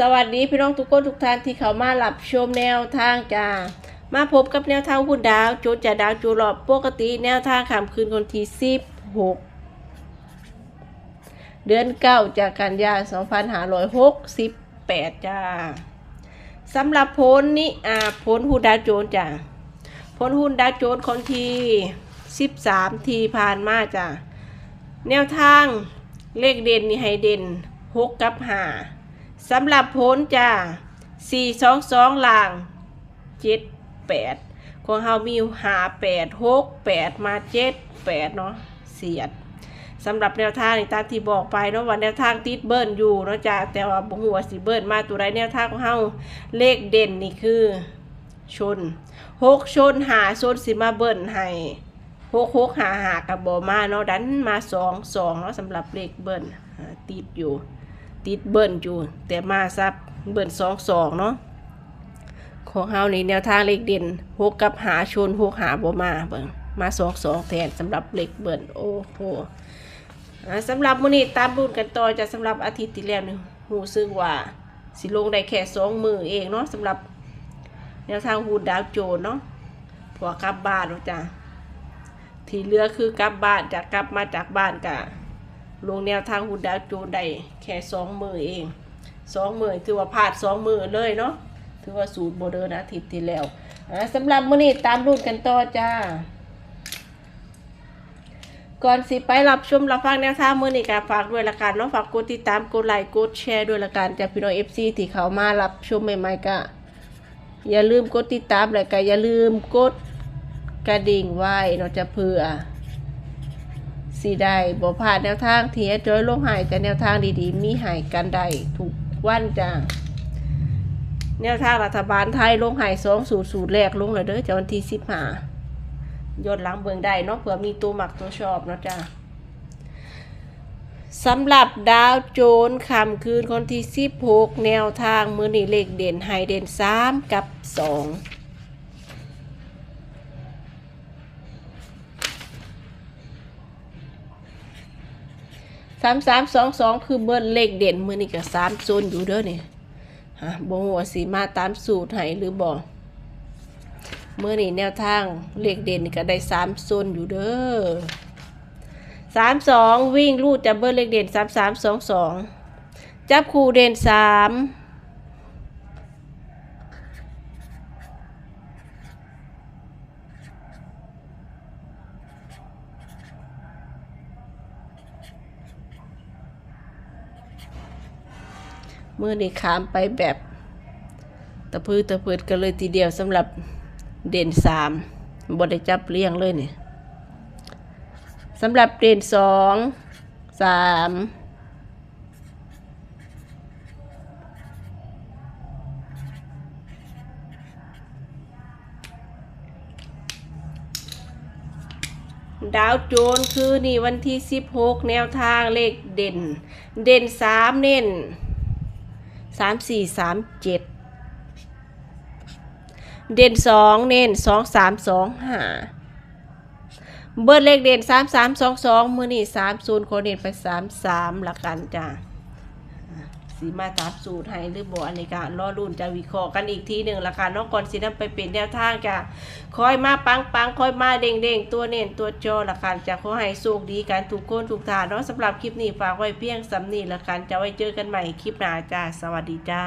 สวัสดีพี่น้องทุกคนทุกท่านที่เขามารับชมแนวทางจ้ามาพบกับแนวทางหุ้นดาวโจนจะดาวจูรอบปกติแนวทางขามคืนคนที่สิบหกเดือนเก้าจากกันยาสองพันห้าร้อยหกสิบแปดจ้าสำหรับผลนี้อ่าผลหุ้นดาวโจนจ้าผลหุ้นดาวโจนคนที่สิบสามทีผ่านมาจ้าแนวทางเลขเด่นนี่ให้เด่นหกกับห้า สำหรับผลจ้าสี่สองสองล่างเจ็ดแปดของเฮามีหาแปดหกแปดมาเจ็ดแปดเนาะเสียดสำหรับแนวทางในตามที่บอกไปเนาะว่าแนวทางติดเบิ้ลอยู่เนาะจ้าแต่ว่าบ่หัวสิเบิ้ลมาตัวใดแนวทางของเฮาเลขเด่นนี่คือชนหกชนหาชนสิมาเบิ้ลให้หกหกหาหากับบอมาเนาะดันมาสองสองเนาะสำหรับเลขเบิ้ลอ่าติดอยู่ ติดเบิ้ลอยู่ แต่มาซับเบิ้ลสองสองเนาะของเฮานี่แนวทางเลขเด่นหกกับหาชนหกหาบ่มาเบิ่งมาสองสองแทนสำหรับเลขเบิ้ลโอ้โหสำหรับมื้อนี้ตามรุ่นกันต่อจะสำหรับอาทิตย์ที่แล้วนี่หูซึ่งว่าสิลงได้แค่สองมือเองเนาะสำหรับแนวทางหูดาวโจนเนาะพอกลับบ้านเนาะจ้ะที่เหลือคือกลับบ้านจากกลับมาจากบ้านกะ ลงแนวทางหุ่นดาวโจนได้แค่สองมือเองสองมือถือว่าพลาดสองมือเลยเนาะถือว่าสูตรโบเดิร์นอาทิตย์ที่แล้วสำหรับมื้อนี้ตามรุ่นกันต่อจ้า ก่อนสิไปรับชมรับฟังแนวทางมื้อนี้ก็ฝากด้วยละกันเนาะฝากกดติดตามกดไลค์กดแชร์ด้วยละกันจากพี่น้อง FC ที่เขามารับชมใหม่ๆก็อย่าลืมกดติดตามแล้วก็อย่าลืมกดกระดิ่งไว้เนาะจะเพื่อ สิได้บ่ผ่านแนวทางเทียจอยลงหายแต่แนวทางดีๆ มีหายกันได้ถูกวันจังแนวทางรัฐบาลไทยลงหายสองสูตรสูตรแรกลงเลยเด้อจ้าวันที่สิบห้ายอดลังเบืองได้นอกเผื่อมีตัวหมักตัวชอบนะจ้าสำหรับดาวโจนคำคืนคนที่สิบหกแนวทางมือนีเลขเด่นไฮเด่นสามกับสอง สามสามสองสองคือเบิร์เลขเด่นมือนี่กับสามโซนอยู่เด้อเนี่ยฮะบ่หัวาสีมาตามสูตรให้หรือบ่เมื่อนี่แนวทางเลขเด่นก็ได้สามโซนอยู่เด้อสามสองวิ่งลูดจับเบิร์เลขเด่นสามสามสองสองจับคู่เด่นสาม มื่อนี่ขามไปแบบตะพื้ตะพืดกันเลยทีเดียวสำหรับเด่นสามบได้จับเลี้ยงเลยเนี่ยสำหรับเด่นสองสามดาวโจนคือนี่วันที่สิบหกแนวทางเลขเด่น เด่นสามเน้น สามสี่สามเจ็ดเด่นสองเน้นสองสามสองห้าเบิร์ดเลขเด่นสามสามสองสองมือนี่สามศูนย์โคเด่นไปสามสามหลักกันจ้า สีมาตามสูตรให้หรือบ่อันนี้ก็รอรุ่นจะวิเคราะห์กันอีกทีหนึ่งละกันเนอกก่อนสีนำไปเป็นแนวทางจะคอยมาปังปังคอยมาเด้งเด้งตัวเน้นตัวจอละค่ะจะขอให้สุขดีกันทุกคนทุกท่านเนาะสำหรับคลิปนี้ฝากไว้เพียงสำนีละค่ะจะไว้เจอกันใหม่คลิปหน้าจ้าสวัสดีจ้า